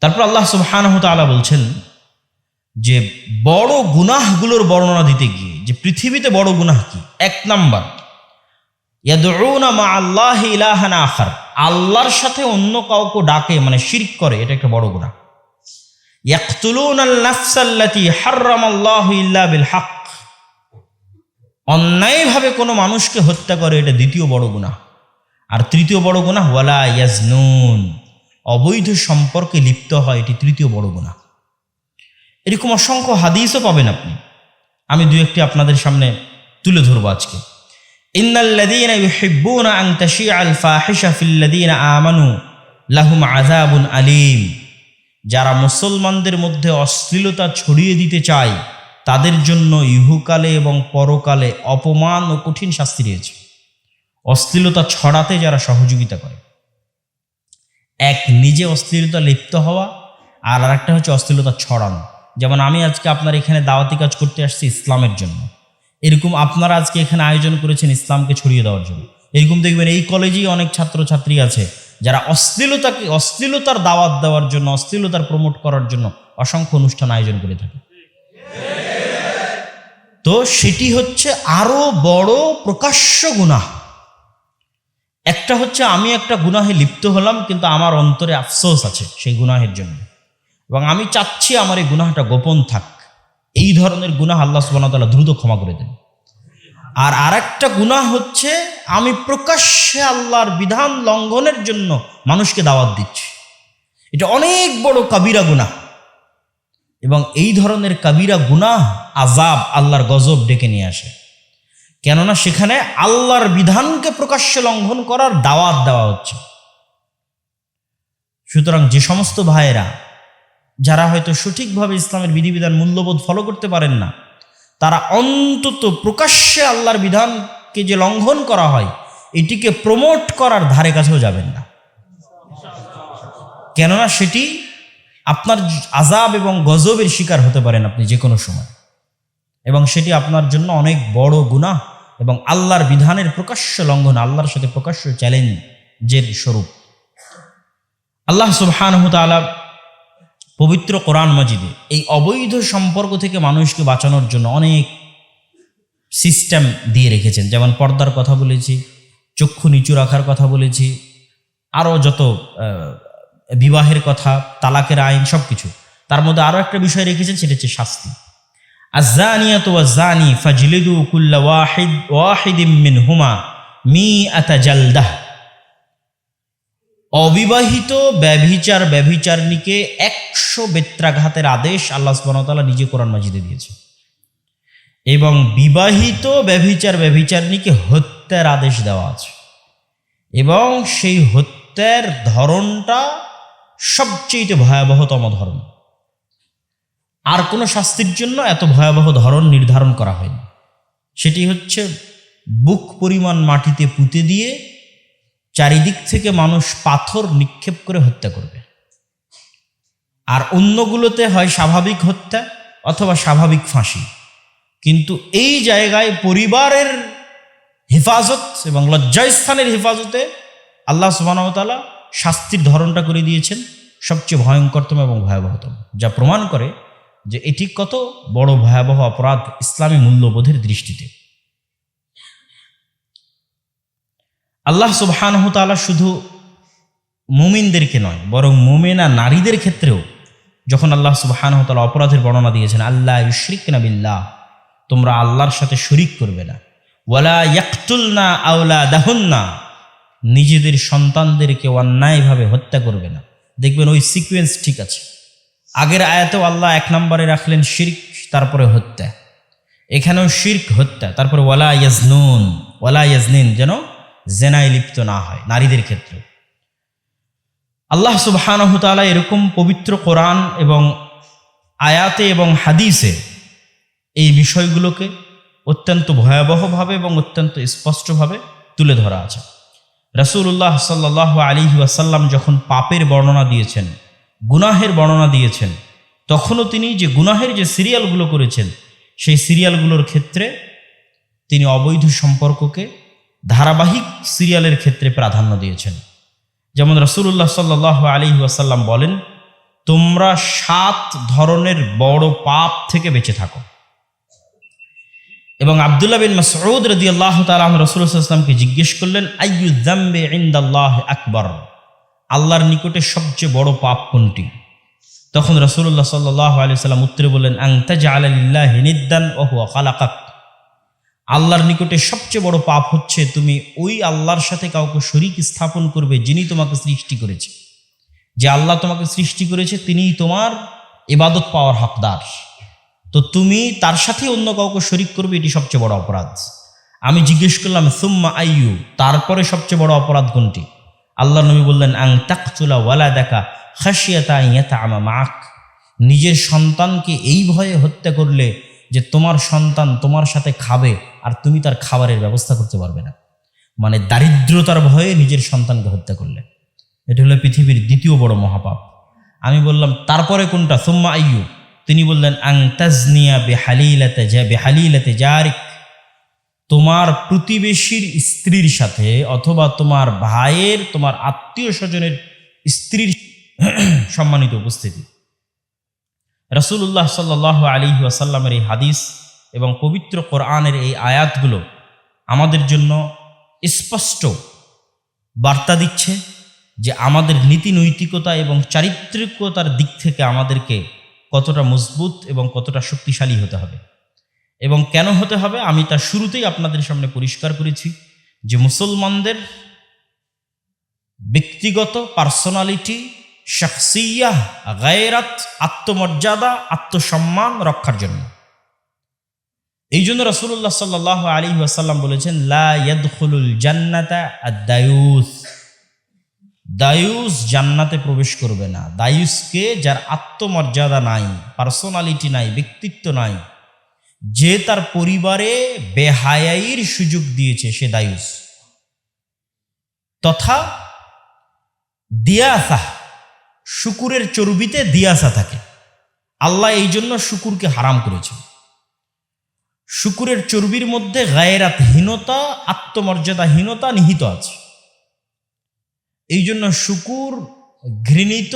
তারপর আল্লাহ সুবহানাহু তাআলা বলছেন যে বড় গুনাহগুলোর বর্ণনা দিতে গিয়ে, যে পৃথিবীতে বড় গুনাহ কি? এক নাম্বার মা আল্লাহ ইলাহান আখার, আল্লাহর সাথে অন্য কাউকে ডাকে মানে শিরক করে, এটা একটা বড় গুনাহ। ইয়াকতুলুন আল নাফসাল্লাতি হাররামাল্লাহু ইল্লা বিল অন্যায়ভাবে কোনো মানুষকে হত্যা করে, এটা দ্বিতীয় বড় গুনাহ। আর তৃতীয় বড় গুনাহ, ওয়ালা ইয়াজনুন। অবৈধ সম্পর্কে লিপ্ত হয় এটি তৃতীয় বড় গুণা। এরকম অসংখ্য হাদিসও পাবেন আপনি। আমি দু একটি আপনাদের সামনে তুলে ধরবো আজকে। আমানু আলীম। যারা মুসলমানদের মধ্যে অশ্লীলতা ছড়িয়ে দিতে চায়, তাদের জন্য ইহুকালে এবং পরকালে অপমান ও কঠিন শাস্তি রয়েছে। অশ্লীলতা ছড়াতে যারা সহযোগিতা করে এক নিজে অশ্লীলতা লিপ্ত হওয়া আর আরেকটা হচ্ছে অশ্লীলতা ছড়ানো। যেমন আমি আজকে আপনার এখানে দাওয়াতি কাজ করতে আসছি ইসলামের জন্য। এরকম আপনারা আজকে এখানে আয়োজন করেছেন ইসলামকে ছড়িয়ে দেওয়ার জন্য। এরকম দেখবেন এই কলেজেই অনেক ছাত্রছাত্রী আছে যারা অশ্লীলতাকে অশ্লীলতার দাওয়াত দেওয়ার জন্য অশ্লীলতার প্রমোট করার জন্য অসংখ্য অনুষ্ঠান আয়োজন করে থাকে। তো সেটি হচ্ছে আরও বড় প্রকাশ্য গুনাহ। একটা হচ্ছে আমি একটা গুনাহে লিপ্ত হলাম, কিন্তু আমার অন্তরে আফসোস আছে সেই গুনাহের জন্য। এবং আমি চাচ্ছি আমার এই গুনাহটা গোপন থাক। এই ধরনের গুনাহ আল্লাহ সুবাহতাল্লাহ দ্রুত ক্ষমা করে দেন। আর আরেকটা গুনাহ হচ্ছে, আমি প্রকাশ্যে আল্লাহর বিধান লঙ্ঘনের জন্য মানুষকে দাওয়াত দিচ্ছি। এটা অনেক বড় কাবিরা গুনাহ। এবং এই ধরনের কাবিরা গুনাহ আজাব আল্লাহর গজব ডেকে নিয়ে আসে। কেননা সেখানে আল্লাহর বিধানকে প্রকাশ্যে লঙ্ঘন করার দাওয়াত দেওয়া হচ্ছে। সুতরাং যে সমস্ত ভাইয়েরা, যারা হয়তো সঠিকভাবে ইসলামের বিধিবিধান মূল্যবোধ ফলো করতে পারেন না, তারা অন্তত প্রকাশ্যে আল্লাহর বিধানকে যে লঙ্ঘন করা হয়, এটিকে প্রমোট করার ধারে কাছেও যাবেন না। কেননা সেটি আপনার আজাব এবং গজবের শিকার হতে পারেন আপনি যে কোনো সময়। এবং সেটি আপনার জন্য অনেক বড় গুনাহ। এবং আল্লাহর বিধানের প্রকাশ্য লঙ্ঘন, আল্লাহর সাথে প্রকাশ্য চ্যালেঞ্জের স্বরূপ। আল্লাহ সুবহানহু তাআলা পবিত্র কোরআন মাজিদে এই অবৈধ সম্পর্ক থেকে মানুষকে বাঁচানোর জন্য অনেক সিস্টেম দিয়ে রেখেছেন। যেমন পর্দার কথা বলেছি, চক্ষু নিচু রাখার কথা বলেছি আরও যত বিবাহের কথা, তালাকের আইন সব কিছু তার মধ্যে আরও একটা বিষয় রেখেছেন, সেটা হচ্ছে শাস্তি। আজানিয়াত ওয়াজানি ফাজলিদু কুল্লা ওয়াহিদ ওয়াহিদিম মিনহুমা মি আতা জালদাহ অবিবাহিত ব্যভিচার ব্যভিচারণীকে একশো বেত্রাঘাতের আদেশ আল্লাহ সুবহানাহু নিজে কোরআন মাজিদে দিয়েছে এবং বিবাহিত ব্যভিচার ব্যভিচারণীকে হত্যার আদেশ দেওয়া আছে। এবং সেই হত্যার ধরনটা সবচেয়ে ভয়াবহতম ধরন আর কোনো শাস্তির জন্য এত ভয়াবহ ধরন নির্ধারণ করা হয়নি। সেটি হচ্ছে বুক পরিমাণ মাটিতে পুঁতে দিয়ে চারিদিক থেকে মানুষ পাথর নিক্ষেপ করে হত্যা করবে। আর অন্যগুলোতে হয় স্বাভাবিক হত্যা অথবা স্বাভাবিক ফাঁসি। কিন্তু এই জায়গায় পরিবারের হেফাজত এবং লজ্জাস্থানের হেফাজতে আল্লাহ সুবাহতালা শাস্তির ধরনটা করে দিয়েছেন সবচেয়ে ভয়ঙ্করতম এবং ভয়াবহতম, যা প্রমাণ করে যে এটি কত বড় ভয়াবহ অপরাধ ইসলামী মূল্যবোধের দৃষ্টিতে। আল্লাহ সুবহানহ তাআলা শুধু মুমিনদেরকে নয়, বরং মুমিনা নারীদের ক্ষেত্রেও যখন আল্লাহ সুবহানহ তাআলা অপরাধের বর্ণনা দিয়েছেন আল্লাহ ইউশরিক না বিল্লাহ, তোমরা আল্লাহর সাথে শরিক করবে না। ওয়ালা ইয়াকতুলনা আওলা দাহুন্না নিজেদের সন্তানদেরকে অন্যায়ভাবে হত্যা করবে না। দেখবেন ওই সিকোয়েন্স ঠিক আছে। আগের আয়াতেও আল্লাহ এক নম্বরে রাখলেন শির্ক, তারপরে হত্যা। এখানেও শির্ক, হত্যা, তারপরে ওয়ালা ইয়াজনুন, ওয়ালা ইয়াজনিন যেন জেনায় লিপ্ত না হয় নারীদের ক্ষেত্রে আল্লাহ সুবহানাহু তাআলা এরকম পবিত্র কোরআন এবং আয়াতে এবং হাদিসে এই বিষয়গুলোকে অত্যন্ত ভয়াবহভাবে এবং অত্যন্ত স্পষ্টভাবে তুলে ধরা আছে। রসুল্লাহ সাল্লাহ আলী ওয়াসাল্লাম যখন পাপের বর্ণনা দিয়েছেন গুনাহের বর্ণনা দিয়েছেন। তখনও তিনি যে গুনাহের যে সিরিয়ালগুলো করেছেন, সেই সিরিয়ালগুলোর ক্ষেত্রে তিনি অবৈধ সম্পর্ককে ধারাবাহিক সিরিয়ালের ক্ষেত্রে প্রাধান্য দিয়েছেন। যেমন রসুল্লাহ সাল্লাহ আলী ওয়াসাল্লাম বলেন, তোমরা সাত ধরনের বড় পাপ থেকে বেঁচে থাকো। এবং আবদুল্লাহ বিন মাসউদ রদি আল্লাহ তালাম রসুলামকে জিজ্ঞেস করলেন, আইয়ু জাম্বে ইন্দাল্লাহ আকবর? আল্লাহর নিকটে সবচেয়ে বড় পাপ কোনটি? তখন রসুল্লাহ সাল্লাহ আলি সাল্লাম উত্তরে বললেন আংতাজ আল্লাহ নিদ্দান ওহু আল্লাহর নিকটে সবচেয়ে বড় পাপ হচ্ছে তুমি ওই আল্লাহর সাথে কাউকে শরিক স্থাপন করবে যিনি তোমাকে সৃষ্টি করেছে। যে আল্লাহ তোমাকে সৃষ্টি করেছে, তিনিই তোমার ইবাদত পাওয়ার হকদার। তো তুমি তার সাথে অন্য কাউকে শরিক করবে, এটি সবচেয়ে বড় অপরাধ। আমি জিজ্ঞেস করলাম, সুম্মা আইয়ু? তারপরে সবচেয়ে বড় অপরাধ কোনটি? আল্লাহ নবী বললেন, আং তাকচুলা ওয়ালা দেখা খাসিয়াতা ইয়াতা আমা মাক নিজের সন্তানকে এই ভয়ে হত্যা করলে যে তোমার সন্তান তোমার সাথে খাবে আর তুমি তার খাবারের ব্যবস্থা করতে পারবে না। মানে দারিদ্রতার ভয়ে নিজের সন্তানকে হত্যা করলে। এটা হলো পৃথিবীর দ্বিতীয় বড় মহাপাপ। আমি বললাম, তারপরে কোনটা? সুম্মা আইয়ু তিনি বললেন, আং তাজনিয়া বেহালিলাতে যা বেহালিলাতে জারিক তোমার প্রতিবেশীর স্ত্রীর সাথে অথবা তোমার ভাইয়ের, তোমার আত্মীয় স্বজনের স্ত্রীর সম্মানিত উপস্থিতি। রসুল্লাহ সাল্লাহ আলী ওয়াসাল্লামের এই হাদিস এবং পবিত্র কোরআনের এই আয়াতগুলো আমাদের জন্য স্পষ্ট বার্তা দিচ্ছে যে আমাদের নীতি নৈতিকতা এবং চারিত্রিকতার দিক থেকে আমাদেরকে কতটা মজবুত এবং কতটা শক্তিশালী হতে হবে। এবং কেন হতে হবে আমি তা শুরুতেই আপনাদের সামনে পরিষ্কার করেছি যে মুসলমানদের ব্যক্তিগত পার্সোনালিটি, শখসিয়া, গায়রাত, আত্মমর্যাদা, আত্মসম্মান রক্ষার জন্য। এই জন্য রসুল্লাহ সাল্লাহ আলী ওয়াসাল্লাম বলেছেন, লা ইয়াদখুলুল জান্নাতা আদায়ুস দায়ুস জান্নাতে প্রবেশ করবে না। দায়ুসকে যার আত্মমর্যাদা নাই, পার্সোনালিটি নাই, ব্যক্তিত্ব নাই যে তার পরিবারে বেহায়াইর সুযোগ দিয়েছে, সে দায়ুস। তথা দিয়াসা, শুকুরের চর্বিতে দিয়াসা থাকে। আল্লাহ এই জন্য শুকুরকে হারাম করেছে। শুকুরের চর্বির মধ্যে গায়েরাতহীনতা, আত্মমর্যাদাহীনতা নিহিত আছে। এই জন্য শুকুর ঘৃণিত,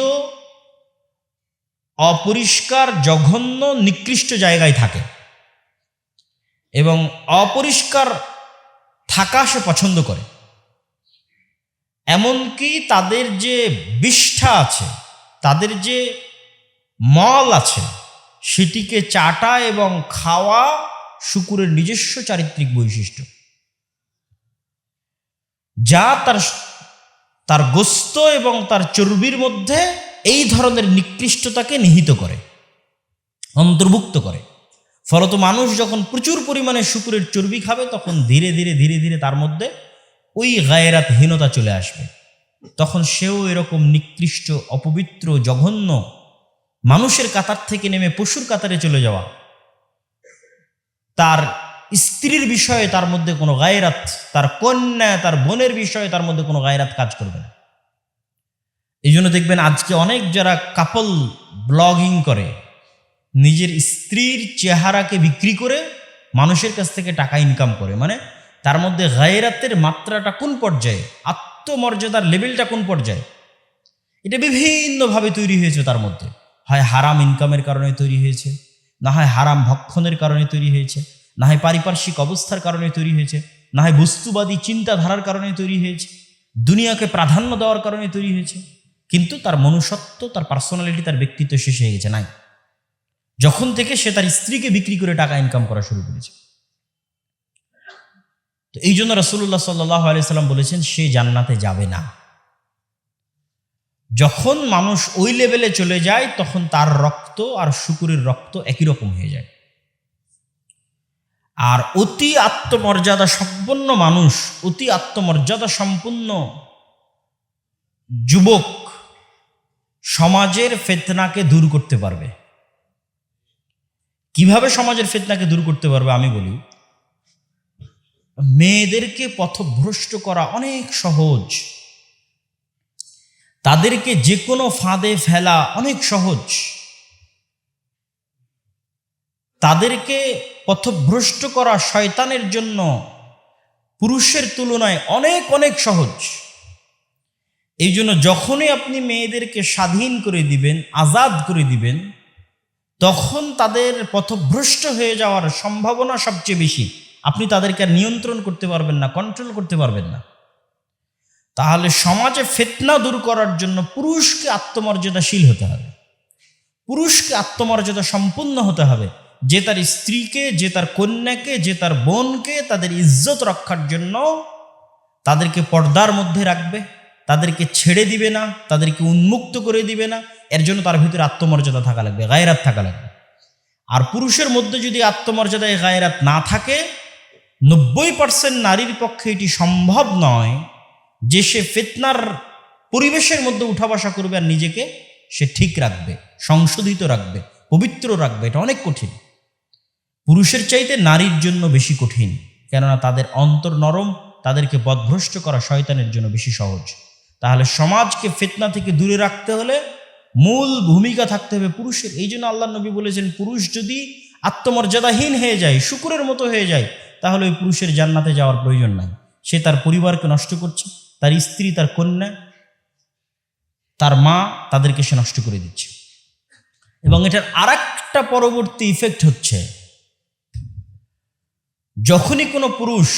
অপরিষ্কার, জঘন্য, নিকৃষ্ট জায়গায় থাকে। এবং অপরিষ্কার থাকা সে পছন্দ করে। এমনকি তাদের যে বিষ্ঠা আছে, তাদের যে মল আছে, সেটিকে চাটা এবং খাওয়া শুকুরের নিজস্ব চারিত্রিক বৈশিষ্ট্য। যা তার তার গোস্ত এবং তার চর্বির মধ্যে এই ধরনের নিকৃষ্টতাকে নিহিত করে, অন্তর্ভুক্ত করে। ফলত মানুষ যখন প্রচুর পরিমাণে শুকুরের চর্বি খাবে, তখন ধীরে ধীরে ধীরে ধীরে তার মধ্যে ওই গায়েরাতহীনতা চলে আসবে। তখন সেও এরকম নিকৃষ্ট, অপবিত্র, জঘন্য মানুষের কাতার থেকে নেমে পশুর কাতারে চলে যাওয়া, তার স্ত্রীর বিষয়ে তার মধ্যে কোনো গায়রাত, তার কন্যা, তার বোনের বিষয়ে তার মধ্যে কোনো গায়রাত কাজ করবে না। এই জন্য দেখবেন আজকে অনেক যারা কাপল ব্লগিং করে নিজের স্ত্রীর চেহারাকে বিক্রি করে মানুষের কাছ থেকে টাকা ইনকাম করে। মানে তার মধ্যে গায়রাতের মাত্রাটা কোন পর্যায়ে? আত্মমর্যাদার লেভেলটা কোন পর্যায়ে? এটা বিভিন্নভাবে তৈরি হয়েছে তার মধ্যে। হয় হারাম ইনকামের কারণে তৈরি হয়েছে, না হয় হারাম ভক্ষণের কারণে তৈরি হয়েছে, না হয় পারিপার্শ্বিক অবস্থার কারণে তৈরি হয়েছে, না হয় বস্তুবাদী চিন্তাধারার কারণে তৈরি হয়েছে, দুনিয়াকে প্রাধান্য দেওয়ার কারণে তৈরি হয়েছে। কিন্তু তার মনুষ্যত্ব, তার পার্সোনালিটি তার ব্যক্তিত্ব শেষ হয়ে গেছে, নাই। যখন থেকে সে তার স্ত্রীকে বিক্রি করে টাকা ইনকাম করা শুরু করেছে। তো এই জন্য রসুল্লাহ সাল্লাহ আলিয়াল্লাম বলেছেন, সে জান্নাতে যাবে না। যখন মানুষ ওই লেভেলে চলে যায়, তখন তার রক্ত আর শুকুরের রক্ত একই রকম হয়ে যায়। আর অতি আত্মমর্যাদা সম্পন্ন মানুষ, অতি আত্মমর্যাদা সম্পন্ন যুবক সমাজের ফেতনাকে দূর করতে পারবে। কীভাবে সমাজের ফেতনাকে দূর করতে পারবে আমি বলি, মেয়েদেরকে পথভ্রষ্ট করা অনেক সহজ। তাদেরকে যে কোনো ফাঁদে ফেলা অনেক সহজ। তাদেরকে পথভ্রষ্ট করা শয়তানের জন্য পুরুষের তুলনায় অনেক অনেক সহজ। এই জন্য যখনই আপনি মেয়েদেরকে স্বাধীন করে দিবেন, আজাদ করে দিবেন তখন তাদের পথভ্রষ্ট হয়ে যাওয়ার সম্ভাবনা সবচেয়ে বেশি। আপনি তাদেরকে নিয়ন্ত্রণ করতে পারবেন না কন্ট্রোল করতে পারবেন না। তাহলে সমাজে ফেতনা দূর করার জন্য পুরুষকে আত্মমর্যাদাশীল হতে হবে। পুরুষকে আত্মমর্যাদা সম্পূর্ণ হতে হবে। যে তার স্ত্রীকে, যে তার কন্যাকে, যে তার বোনকে তাদের ইজ্জত রক্ষার জন্য তাদেরকে পর্দার মধ্যে রাখবে, তাদেরকে ছেড়ে দিবে না, তাদেরকে উন্মুক্ত করে দিবে না। এর জন্য তার ভিতরে আত্মমর্যাদা থাকা লাগবে, গায়রাত থাকা লাগবে। আর পুরুষের মধ্যে যদি আত্মমর্যাদায় গায়রাত না থাকে, নব্বই পার্সেন্ট নারীর পক্ষে এটি সম্ভব নয় যে সে ফিতনার পরিবেশের মধ্যে উঠা বসা করবে আর নিজেকে সে ঠিক রাখবে, সংশোধিত রাখবে, পবিত্র রাখবে, এটা অনেক কঠিন। পুরুষের চাইতে নারীর জন্য বেশি কঠিন, কেননা তাদের অন্তর নরম, তাদেরকে বদভ্রষ্ট করা শয়তানের জন্য বেশি সহজ। তাহলে সমাজকে ফিতনা থেকে দূরে রাখতে হলে মূল ভূমিকা থাকতে হবে পুরুষের। এই জন্য আল্লাহ নবী বলেছেন, পুরুষ যদি আত্মমর্যাদাহীন হয়ে যায়, শুকুরের মতো হয়ে যায়, তাহলে ওই পুরুষের জান্নাতে যাওয়ার প্রয়োজন নাই। সে তার পরিবারকে নষ্ট করছে, তার স্ত্রী, তার কন্যা, তার মা, তাদেরকে সে নষ্ট করে দিচ্ছে। এবং এটার আর একটা পরবর্তী ইফেক্ট হচ্ছে, যখনই কোনো পুরুষ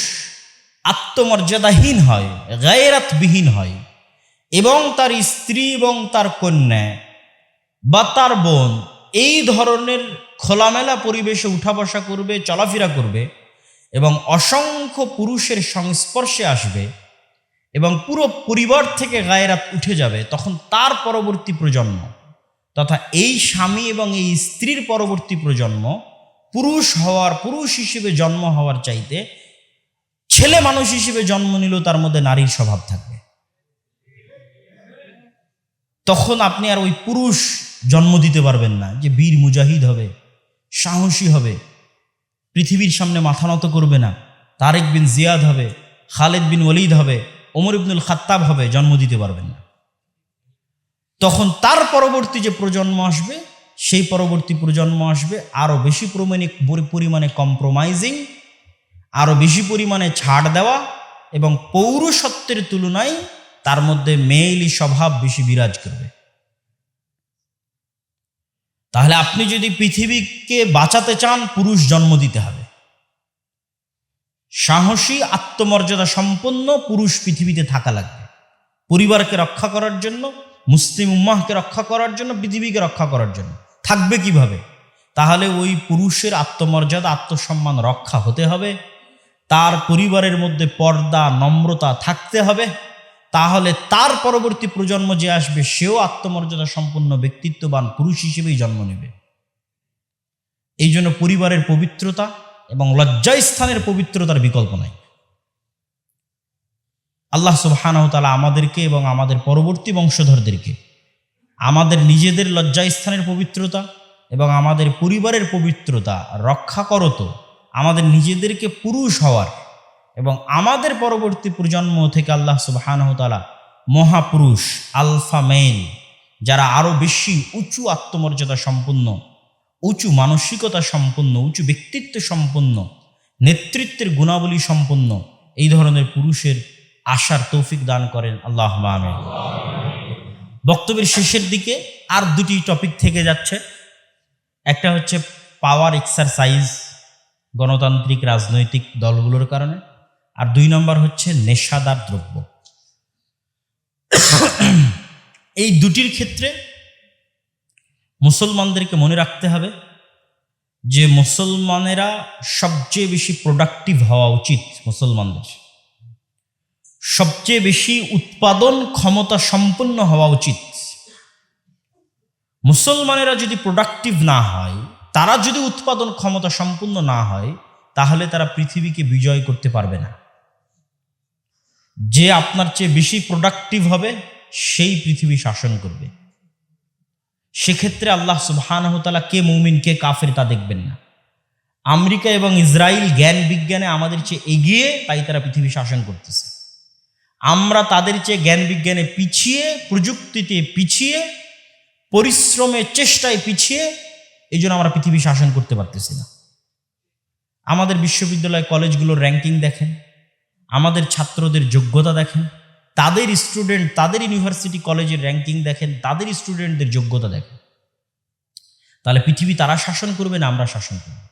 আত্মমর্যাদাহীন হয়, গায়েরাতবিহীন হয় এবং তার স্ত্রী এবং তার কন্যা বা তার বোন, এই ধরনের খোলামেলা পরিবেশে উঠা বসা করবে, চলাফেরা করবে এবং অসংখ্য পুরুষের সংস্পর্শে আসবে এবং পুরো পরিবার থেকে গায়েরাত উঠে যাবে তখন তার পরবর্তী প্রজন্ম তথা এই স্বামী এবং এই স্ত্রীর পরবর্তী প্রজন্ম পুরুষ হওয়ার, পুরুষ হিসেবে জন্ম হওয়ার চাইতে ছেলে মানুষ হিসেবে জন্ম নিলেও তার মধ্যে নারীর স্বভাব থাকবে। তখন আপনি আর ওই পুরুষ জন্ম দিতে পারবেন না যে বীর মুজাহিদ হবে, সাহসী হবে, পৃথিবীর সামনে মাথা নত করবে না। তারেক বিন জিয়াদ হবে, খালেদ বিন ওলিদ হবে, ওমর ইবনুল খাত্তাব হবে, জন্ম দিতে পারবেন না। তখন তার পরবর্তী যে প্রজন্ম আসবে, সেই পরবর্তী প্রজন্ম আসবে আরও বেশি পরিমাণে পরিমাণে কম্প্রোমাইজিং আরও বেশি পরিমাণে ছাড় দেওয়া এবং পৌরসত্বের তুলনায় তার মধ্যে মেইলি স্বভাব বেশি বিরাজ করবে। তাহলে আপনি যদি পৃথিবীকে বাঁচাতে চান, পুরুষ জন্ম দিতে হবে। সাহসী, আত্মমর্যাদা সম্পন্ন পুরুষ পৃথিবীতে থাকা লাগবে। পরিবারকে রক্ষা করার জন্য, মুসলিম উম্মাহকে রক্ষা করার জন্য, পৃথিবীকে রক্ষা করার জন্য। থাকবে কীভাবে? তাহলে ওই পুরুষের আত্মমর্যাদা, আত্মসম্মান রক্ষা হতে হবে। তার পরিবারের মধ্যে পর্দা, নম্রতা থাকতে হবে। তাহলে তার পরবর্তী প্রজন্ম যে আসবে, সেও আত্মমর্যাদা সম্পন্ন ব্যক্তিত্ববান পুরুষ হিসেবেই জন্ম নেবে। এই জন্য পরিবারের পবিত্রতা এবং লজ্জাস্থানের পবিত্রতার বিকল্প নাই। আল্লাহ সুবহানাহু তাআলা আমাদেরকে এবং আমাদের পরবর্তী বংশধরদেরকে আমাদের নিজেদের লজ্জাস্থানের পবিত্রতা এবং আমাদের পরিবারের পবিত্রতা রক্ষা করত আমাদের নিজেদেরকে পুরুষ হওয়ার এবং আমাদের পরবর্তী প্রজন্ম থেকে আল্লাহ সুবহানাহু তাআলা মহাপুরুষ, আলফা মেল যারা আরও বেশি উঁচু আত্মমর্যাদা সম্পন্ন, উঁচু মানসিকতা সম্পন্ন, উঁচু ব্যক্তিত্ব সম্পন্ন, নেতৃত্বের গুণাবলী সম্পন্ন, এই ধরনের পুরুষের আশার তৌফিক দান করেন আল্লাহ আমিন। বক্তব্যের শেষের দিকে আর দুটি টপিক থেকে যাচ্ছে। একটা হচ্ছে পাওয়ার এক্সারসাইজ গণতান্ত্রিক রাজনৈতিক দলগুলোর কারণে। আর দুই নম্বর হচ্ছে নেশাদার দ্রব্য। এই দুটির ক্ষেত্রে মুসলমানদেরকে মনে রাখতে হবে যে মুসলমানেরা সবচেয়ে বেশি প্রোডাক্টিভ হওয়া উচিত মুসলমানদের। সবচেয়ে বেশি উৎপাদন ক্ষমতা সম্পন্ন হওয়া উচিত। মুসলমানেরা যদি প্রোডাক্টিভ না হয়, তারা যদি উৎপাদন ক্ষমতা সম্পূর্ণ না হয়, তাহলে তারা পৃথিবীকে বিজয় করতে পারবে না। যে আপনার চেয়ে বেশি প্রোডাক্টিভ হবে, সেই পৃথিবী শাসন করবে। সেক্ষেত্রে আল্লাহ সুবাহানহতালা কে মৌমিন, কে কাফের তা দেখবেন না। আমেরিকা এবং ইসরায়েল জ্ঞান বিজ্ঞানে আমাদের চেয়ে এগিয়ে, তাই তারা পৃথিবী শাসন করতেছে। আমরা তাদের চেয়ে জ্ঞান বিজ্ঞানে পিছিয়ে, প্রযুক্তিতে পিছিয়ে, পরিশ্রমে, চেষ্টায় পিছিয়ে, এই জন্য আমরা পৃথিবী শাসন করতে পারতেছি না। আমাদের বিশ্ববিদ্যালয় কলেজগুলোর র্যাঙ্কিং দেখেন। আমাদের ছাত্রদের যোগ্যতা দেখেন, তাদের স্টুডেন্ট তাদের ইউনিভার্সিটি কলেজের র্যাঙ্কিং দেখেন, তাদের স্টুডেন্টদের যোগ্যতা দেখেন। তাহলে পৃথিবী তারা শাসন করবে না আমরা শাসন করব?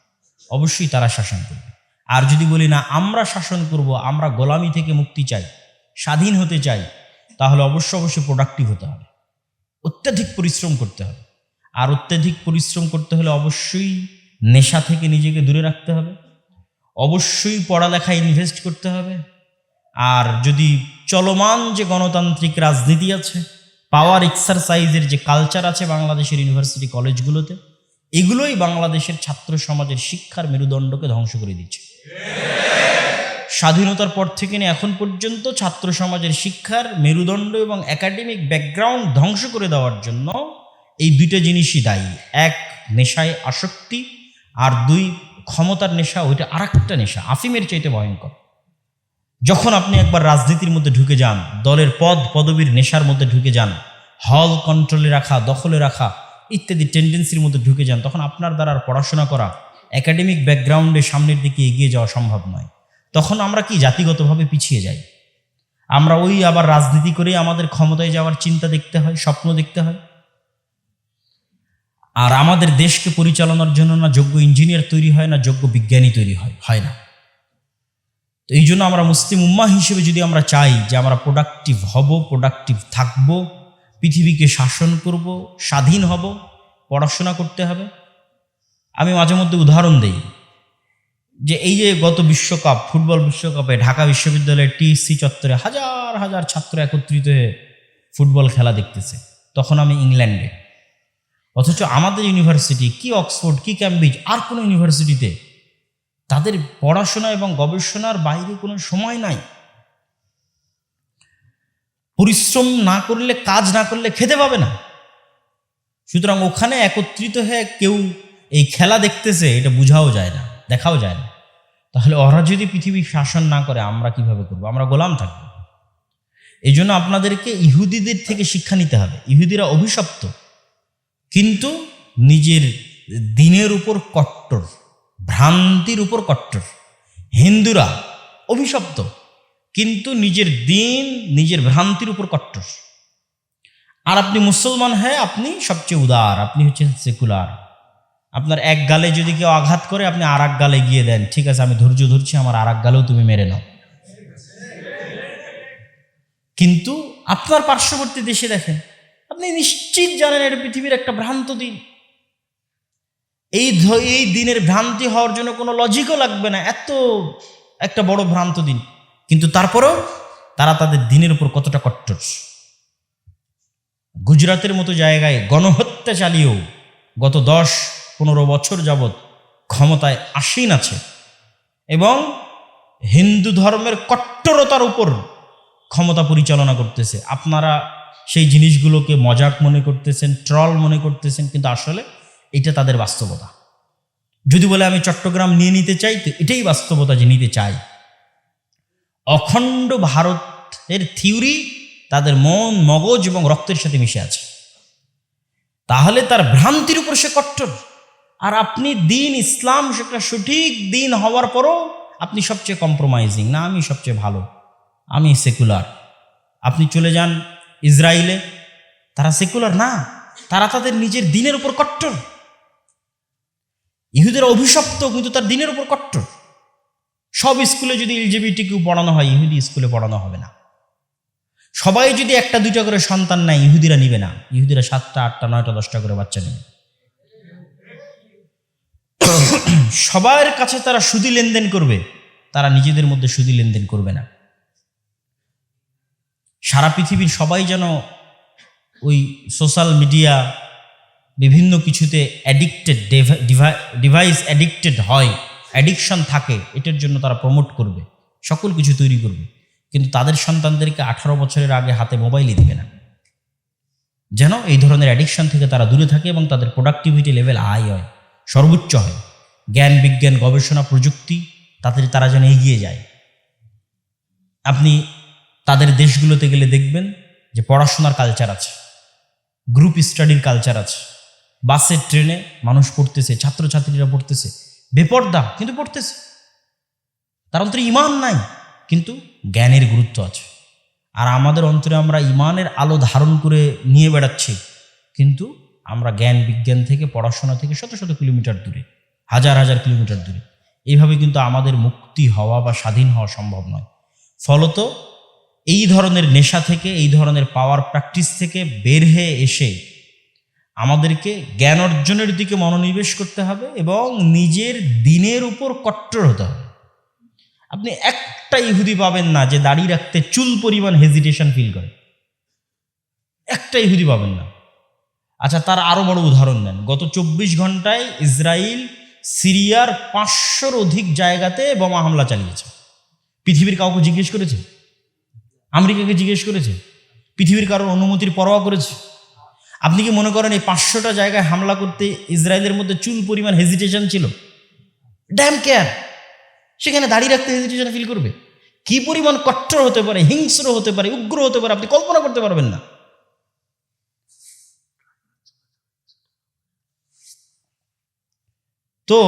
অবশ্যই তারা শাসন করবে। আর যদি বলি না, আমরা শাসন করব, আমরা গোলামি থেকে মুক্তি চাই, স্বাধীন হতে চাই, তাহলে অবশ্য অবশ্যই প্রোডাক্টিভ হতে হবে। অত্যাধিক পরিশ্রম করতে হবে। আর অত্যাধিক পরিশ্রম করতে হলে অবশ্যই নেশা থেকে নিজেকে দূরে রাখতে হবে। অবশ্যই পড়ালেখায় ইনভেস্ট করতে হবে। আর যদি চলমান যে গণতান্ত্রিক রাজনীতি আছে পাওয়ার এক্সারসাইজের যে কালচার আছে বাংলাদেশের ইউনিভার্সিটি কলেজগুলোতে এগুলোই বাংলাদেশের ছাত্র সমাজের শিক্ষার মেরুদণ্ডকে ধ্বংস করে দিচ্ছে। স্বাধীনতার পর থেকে নিয়ে এখন পর্যন্ত ছাত্র সমাজের শিক্ষার মেরুদণ্ড এবং একাডেমিক ব্যাকগ্রাউন্ড ধ্বংস করে দেওয়ার জন্য এই দুইটা জিনিসই দায়ী। এক, নেশায় আসক্তি, আর দুই, ক্ষমতার নেশা, ওইটা আর একটা নেশা। আফিমের চাইতে ভয়ঙ্কর। যখন আপনি একবার রাজনীতির মধ্যে ঢুকে যান, দলের পদ, পদবীর নেশার মধ্যে ঢুকে যান হল কন্ট্রোলে রাখা, দখলে রাখা, ইত্যাদি টেন্ডেন্সির মধ্যে ঢুকে যান, তখন আপনার দ্বারা পড়াশোনা করা একাডেমিক ব্যাকগ্রাউন্ডে সামনের দিকে এগিয়ে যাওয়া সম্ভব নয়। তখন আমরা কি জাতিগতভাবে পিছিয়ে যাই? আমরা ওই আবার রাজনীতি করে আমাদের ক্ষমতায় যাওয়ার চিন্তা দেখতে হয়, স্বপ্ন দেখতে হয়? আর আমাদের দেশকে পরিচালনার জন্য না যোগ্য ইঞ্জিনিয়ার তৈরি হয়, না যোগ্য বিজ্ঞানী তৈরি হয় হয় না। তো এই জন্য আমরা মুসলিম উম্মা হিসেবে যদি আমরা চাই যে আমরা প্রোডাক্টিভ হব প্রোডাক্টিভ থাকব, পৃথিবীকে শাসন করব, স্বাধীন হব, পড়াশোনা করতে হবে, আমি মাঝে মধ্যে উদাহরণ দেই যে এই যে গত বিশ্বকাপ, ফুটবল বিশ্বকাপে ঢাকা বিশ্ববিদ্যালয়ের টিএসসি চত্বরে হাজার হাজার ছাত্র একত্রিত হয়ে ফুটবল খেলা দেখতেছে। তখন আমি ইংল্যান্ডে। অথচ আমাদের ইউনিভার্সিটি কি অক্সফোর্ড, কি ক্যামব্রিজ, আর কোনো ইউনিভার্সিটিতে তাদের পড়াশোনা এবং গবেষণার বাইরে কোনো সময় নাই। পরিশ্রম না করলে, কাজ না করলে খেতে পাবে না। সুতরাং ওখানে একত্রিত হয়ে কেউ এই খেলা দেখতেছে, এটা বোঝাও যায় না, দেখাও যায় না। তাহলে ওরা যদি পৃথিবী শাসন না করে, আমরা কীভাবে করব? আমরা গোলাম থাকব। এই জন্য আপনাদেরকে ইহুদিদের থেকে শিক্ষা নিতে হবে। ইহুদিরা অভিশপ্ত, কিন্তু নিজের দিনের উপর কট্টর। ভ্রান্তির উপর কট্টর। হিন্দুরা অভিশপ্ত, কিন্তু নিজের দিন, নিজের ভ্রান্তির উপর কট্টর। আর আপনি মুসলমান হ্যাঁ আপনি সবচেয়ে উদার, আপনি হচ্ছেন সেকুলার। আপনার এক গালে যদি কেউ আঘাত করে, আপনি আর এক গালে গিয়ে দেন, ঠিক আছে, আমি ধৈর্য ধরছি, আমার আর এক গালেও তুমি মেরে নাও। কিন্তু আপনার পার্শ্ববর্তী দেশে দেখেন, আপনি নিশ্চিত জানেন এটা পৃথিবীর একটা ভ্রান্ত দিন। এই এই দিনের ভ্রান্তি হওয়ার জন্য কোনো লজিকও লাগবে না। এত একটা বড় ভ্রান্ত দিন। কিন্তু তারপরেও তারা তাদের দিনের উপর কতটা কট্টর। গুজরাতের মতো জায়গায় গণহত্যা চালিয়েও গত দশ পনেরো বছর যাবৎ ক্ষমতায় আসীন আছে এবং হিন্দু ধর্মের কট্টরতার উপর ক্ষমতা পরিচালনা করতেছে। আপনারা সেই জিনিসগুলোকে মজাক মনে করতেছেন, ট্রল মনে করতেছেন, কিন্তু আসলে এটা তাদের বাস্তবতা। যদি বলে আমি চট্টগ্রাম নিয়ে নিতে চাই, তো এটাই বাস্তবতা যে নিতে চাই। অখণ্ড ভারতের থিওরি তাদের মন, মগজ এবং রক্তের সাথে মিশে আছে। তাহলে তার ভ্রান্তির উপর সে কট্টর। আর আপনি দিন ইসলাম সেটা সঠিক দিন হওয়ার পরও আপনি সবচেয়ে কম্প্রোমাইজিং না আমি সবচেয়ে ভালো, আমি সেকুলার আপনি চলে যান ইসরায়েলে তারা সেকুলার না, তারা তাদের নিজের দিনের উপর কট্টর। ইহুদের অভিশপ্ত কিন্তু তার দিনের উপর কট্টর। সব স্কুলে যদি এলজিবিটি কেউ পড়ানো হয়, ইহুদি স্কুলে পড়ানো হবে না। সবাই যদি একটা, দুইটা করে সন্তান নেয়, ইহুদিরা নিবে না। ইহুদিরা সাতটা, আটটা, নয়টা, দশটা করে বাচ্চা নেবে। সবার কাছে তারা সুদি লেনদেন করবে, তারা নিজেদের মধ্যে সুদি লেনদেন করবে না। সারা পৃথিবীর সবাই যেন ওই সোশ্যাল মিডিয়া বিভিন্ন কিছুতে অ্যাডিক্টেড ডিভাইস অ্যাডিক্টেড হয় অ্যাডিকশন থাকে, এটার জন্য তারা প্রমোট করবে, সকল কিছু তৈরি করবে। কিন্তু তাদের সন্তানদেরকে আঠারো বছরের আগে হাতে মোবাইলই দিবে না। যেন এই ধরনের অ্যাডিকশন থেকে তারা দূরে থাকে এবং তাদের প্রোডাক্টিভিটি লেভেল হাই হয়, সর্বোচ্চ হয়। জ্ঞান, বিজ্ঞান, গবেষণা, প্রযুক্তি, তাদের, তারা যেন এগিয়ে যায়। আপনি তাদের দেশগুলোতে গেলে দেখবেন যে পড়াশোনার কালচার আছে গ্রুপ স্টাডির কালচার আছে বাসে ট্রেনে মানুষ পড়তেছে, ছাত্রছাত্রীরা পড়তেছে। বেপর্দা, কিন্তু পড়তেছে। তার অন্তরে ইমান নাই, কিন্তু জ্ঞানের গুরুত্ব আছে। আর আমাদের অন্তরে আমরা ইমানের আলো ধারণ করে নিয়ে বেড়াচ্ছি, কিন্তু আমরা জ্ঞান বিজ্ঞান থেকে, পড়াশোনা থেকে শত শত কিলোমিটার দূরে, হাজার হাজার কিলোমিটার দূরে। এইভাবে কিন্তু আমাদের মুক্তি হওয়া বা স্বাধীন হওয়া সম্ভব নয়। ফলত এই ধরনের নেশা থেকে, এই ধরনের পাওয়ার প্র্যাকটিস থেকে বের হয়ে এসে আমাদেরকে জ্ঞান অর্জনের দিকে মনোনিবেশ করতে হবে এবং নিজের দিনের উপর কট্টর হতে হবে। আপনি একটা ইহুদি পাবেন না যে দাড়ি রাখতে চুল পরিমাণ হেজিটেশন ফিল করে। একটা ইহুদি পাবেন না। আচ্ছা তার আরও বড় উদাহরণ দেন। গত চব্বিশ ঘন্টায় ইসরায়েল সিরিয়ার পাঁচশোর অধিক জায়গাতে বোমা হামলা চালিয়েছে। পৃথিবীর কাউকে জিজ্ঞেস করেছে? আমেরিকাকে জিজ্ঞেস করেছে? পৃথিবীর কারোর অনুমতির পরোয়া করেছে? আপনি কি মনে করেন এই পাঁচশোটা জায়গায় হামলা করতে ইসরায়েলের মধ্যে চুল পরিমাণ হেজিটেশন ছিল? ড্যাম কেয়ার সেখানে দাঁড়িয়ে রাখতে হেজিটেশন ফিল করবে? কি পরিমাণ কট্টর হতে পারে, হিংস্র হতে পারে, উগ্র হতে পারে, আপনি কল্পনা করতে পারবেন না। তো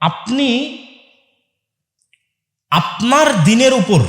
আপনি আপনার দিনের উপর